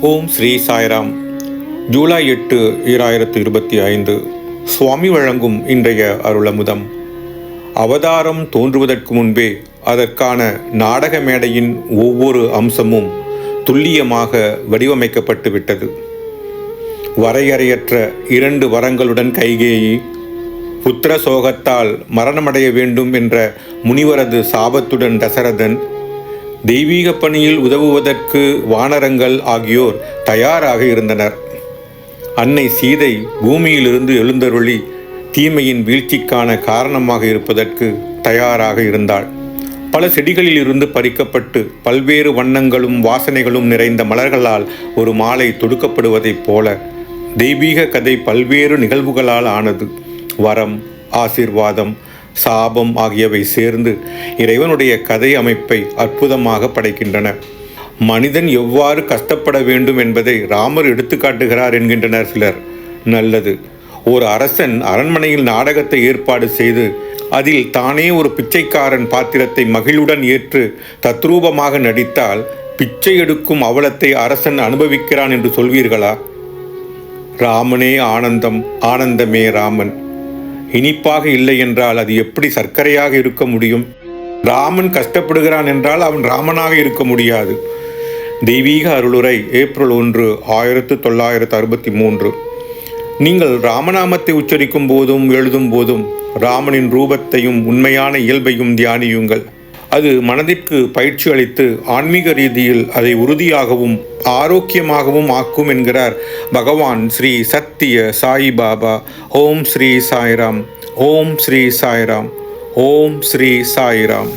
ஓம் ஸ்ரீ சாய்ராம். ஜூலை எட்டு ஈராயிரத்து இருபத்தி ஐந்து. சுவாமி வழங்கும் இன்றைய அருளமுதம். அவதாரம் தோன்றுவதற்கு முன்பே அதற்கான நாடக மேடையின் ஒவ்வொரு அம்சமும் துல்லியமாக வடிவமைக்கப்பட்டு விட்டது. வரையறையற்ற இரண்டு வரங்களுடன் கைகேயி புத்திர சோகத்தால் மரணமடைய வேண்டும் என்ற முனிவரது சாபத்துடன் தசரதன் தெய்வீக பணியில் உதவுவதற்கு வானரங்கள் ஆகியோர் தயாராக இருந்தனர். அன்னை சீதை பூமியிலிருந்து எழுந்தருளி தீமையின் வீழ்ச்சிக்கான காரணமாக இருப்பதற்கு தயாராக இருந்தாள். பல செடிகளில் இருந்து பறிக்கப்பட்டு பல்வேறு வண்ணங்களும் வாசனைகளும் நிறைந்த மலர்களால் ஒரு மாலை தொடுக்கப்படுவதைப் போல தெய்வீக கதை பல்வேறு நிகழ்வுகளால் ஆனது. வரம் ஆசீர்வாதம் சாபம் ஆகியவை சேர்ந்து இறைவனுடைய கதை அமைப்பை அற்புதமாக படைக்கின்றன. மனிதன் எவ்வாறு கஷ்டப்பட வேண்டும் என்பதை ராமர் எடுத்துக்காட்டுகிறார் என்கின்றனர் சிலர். நல்லது. ஒரு அரசன் அரண்மனையில் நாடகத்தை ஏற்பாடு செய்து அதில் தானே ஒரு பிச்சைக்காரன் பாத்திரத்தை மகிழுடன் ஏற்று தத்ரூபமாக நடித்தால் பிச்சை எடுக்கும் அவலத்தை அரசன் அனுபவிக்கிறான் என்று சொல்வீர்களா? ராமனே ஆனந்தம் ஆனந்தமே ராமன். இனிப்பாக இல்லை என்றால் அது எப்படி சர்க்கரையாக இருக்க முடியும்? ராமன் கஷ்டப்படுகிறான் என்றால் அவன் ராமனாக இருக்க முடியாது. தெய்வீக அருளுரை ஏப்ரல் ஒன்று ஆயிரத்து தொள்ளாயிரத்து அறுபத்தி மூன்று. நீங்கள் ராமநாமத்தை உச்சரிக்கும் போதும் எழுதும் போதும் ராமனின் ரூபத்தையும் உண்மையான இயல்பையும் தியானியுங்கள். அது மனதிற்கு பயிற்சி அளித்து ஆன்மீக ரீதியில் அதை உறுதியாகவும் ஆரோக்கியமாகவும் ஆக்கும் என்கிறார் பகவான் ஸ்ரீ சத்திய சாய் பாபா. ஓம் ஸ்ரீ சாய்ராம். ஓம் ஸ்ரீ சாய்ராம். ஓம் ஸ்ரீ சாய்ராம்.